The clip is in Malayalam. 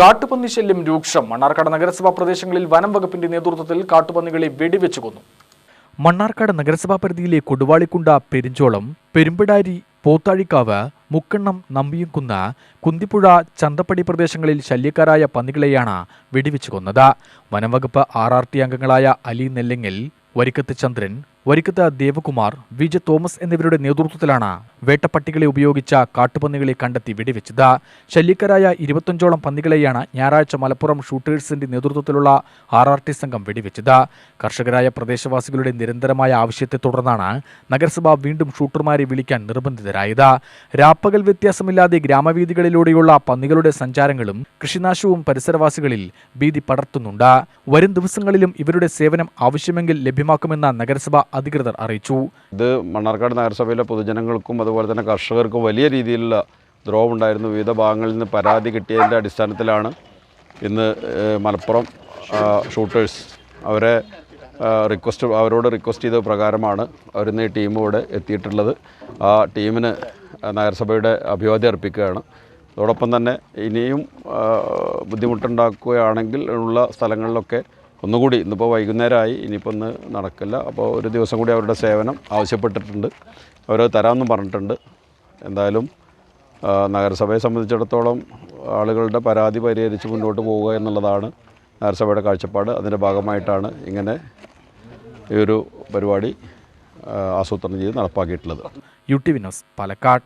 കാട്ടുപന്നി ശല്യം രൂക്ഷം. മണ്ണാർക്കാട് നഗരസഭാ പ്രദേശങ്ങളിൽ വനം വകുപ്പിന്റെ നേതൃത്വത്തിൽ കാട്ടുപന്നികളെ വെടിവെച്ചു കൊന്നു. മണ്ണാർക്കാട് നഗരസഭാ പരിധിയിലെ കൊടുവാളിക്കുണ്ട പെരിഞ്ചോളം പെരുമ്പിടാരി പോത്താഴിക്കാവ് മുക്കണ്ണം നമ്പിയംകുന്ന് കുന്തിപ്പുഴ ചന്തപ്പടി പ്രദേശങ്ങളിൽ ശല്യക്കാരായ പന്നികളെയാണ് വെടിവെച്ചു കൊന്നത്. വനംവകുപ്പ് ആർ അംഗങ്ങളായ അലി നെല്ലെങ്കിൽ വരിക്കത്ത് ചന്ദ്രൻ വരിക്കത്ത് ദേവകുമാർ വി ജെ തോമസ് എന്നിവരുടെ നേതൃത്വത്തിലാണ് വേട്ടപ്പട്ടികളെ ഉപയോഗിച്ച കാട്ടുപന്നികളെ കണ്ടെത്തി വെടിവെച്ചത്. ശല്യക്കാരായ ഇരുപത്തഞ്ചോളം പന്നികളെയാണ് ഞായറാഴ്ച മലപ്പുറം ഷൂട്ടേഴ്സിന്റെ നേതൃത്വത്തിലുള്ള ആർ ആർ ടി സംഘം വെടിവെച്ചത്. കർഷകരായ പ്രദേശവാസികളുടെ നിരന്തരമായ ആവശ്യത്തെ തുടർന്നാണ് നഗരസഭ വീണ്ടും ഷൂട്ടർമാരെ വിളിക്കാൻ നിർബന്ധിതരായത്. രാപ്പകൽ വ്യത്യാസമില്ലാതെ ഗ്രാമവീഥികളിലൂടെയുള്ള പന്നികളുടെ സഞ്ചാരങ്ങളും കൃഷിനാശവും പരിസരവാസികളിൽ ഭീതി പടർത്തുന്നുണ്ട്. വരും ദിവസങ്ങളിലും ഇവരുടെ സേവനം ആവശ്യമെങ്കിൽ ലഭ്യമാക്കുമെന്ന് നഗരസഭ അധികൃതർ അറിയിച്ചു. ഇത് മണ്ണാർക്കാട് നഗരസഭയിലെ പൊതുജനങ്ങൾക്കും അതുപോലെ തന്നെ കർഷകർക്ക് വലിയ രീതിയിലുള്ള ദ്രോഹം ഉണ്ടായിരുന്നു വിവിധ ഭാഗങ്ങളിൽ നിന്ന് പരാതി കിട്ടിയതിന്റെ അടിസ്ഥാനത്തിലാണ് ഇന്ന് മലപ്പുറം ഷൂട്ടേഴ്സ് അവരെ റിക്വസ്റ്റ് അവരോട് റിക്വസ്റ്റ് ചെയ്ത പ്രകാരമാണ് അവരിന്ന് ഈ ടീം ഇവിടെ എത്തിയിട്ടുള്ളത്. ആ ടീമിന് നഗരസഭയുടെ അഭിവാദ്യം അർപ്പിക്കുകയാണ്. അതോടൊപ്പം തന്നെ ഇനിയും ബുദ്ധിമുട്ടുണ്ടാക്കുകയാണെങ്കിൽ ഉള്ള സ്ഥലങ്ങളിലൊക്കെ ഒന്നുകൂടി ഇന്നിപ്പോൾ വൈകുന്നേരമായി ഇനിയിപ്പോൾ ഒന്ന് നടക്കില്ല. അപ്പോൾ ഒരു ദിവസം കൂടി അവരുടെ സേവനം ആവശ്യപ്പെട്ടിട്ടുണ്ട്. അവർ തരാമെന്നും പറഞ്ഞിട്ടുണ്ട്. എന്തായാലും നഗരസഭയെ സംബന്ധിച്ചിടത്തോളം ആളുകളുടെ പരാതി പരിഹരിച്ച് മുന്നോട്ട് പോവുക എന്നുള്ളതാണ് നഗരസഭയുടെ കാഴ്ചപ്പാട്. അതിന്റെ ഭാഗമായിട്ടാണ് ഇങ്ങനെ ഈ ഒരു പരിപാടി ആസൂത്രണം ചെയ്ത് നടപ്പാക്കിയിട്ടുള്ളത്. U T Vinos Palakkad.